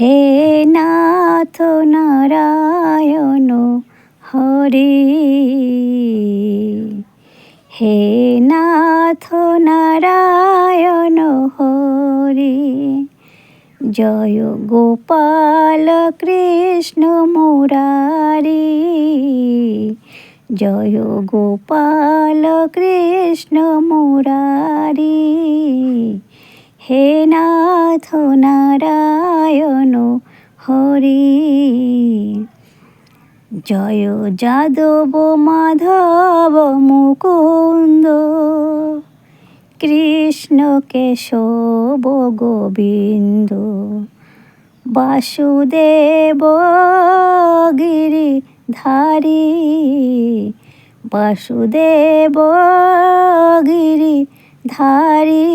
হে নাথ নারায়ণ, হরে। হে নাথ নারায়ণ, হরে। জয় গোপাল কৃষ্ণ মুরারি। জয় গোপাল কৃষ্ণ মুরারি। হে নাথ নারায়ণ, হরি। জয় যাদব মাধব মুকুন্দ, কৃষ্ণ কেশব গোবিন্দ, বাসুদেব গিরি ধারী বাসুদেব গিরি ধারী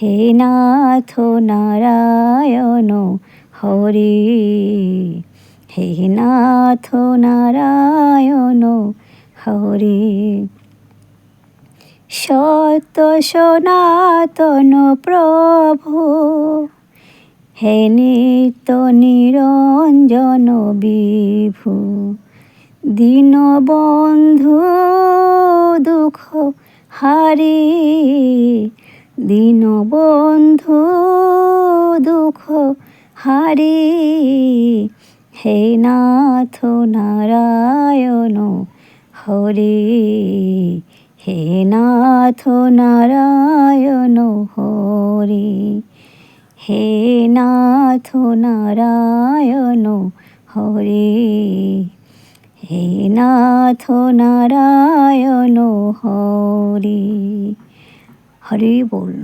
হে নাথ নারায়ণ, হরি। হে নাথ নারায়ণ, হরি। সত্য সনাতন প্রভু, হে নিত্য নিরঞ্জন বিভু। দীনবন্ধু দুঃখ হারি দীনবন্ধু দুঃখ হারি। হে নাথ নারায়ণ, হরি। হে নাথ নারায়ণ, হরি। হে নাথ নারায়ণ, হরি। হে নাথ নারায়ণ, হরি। হরি বল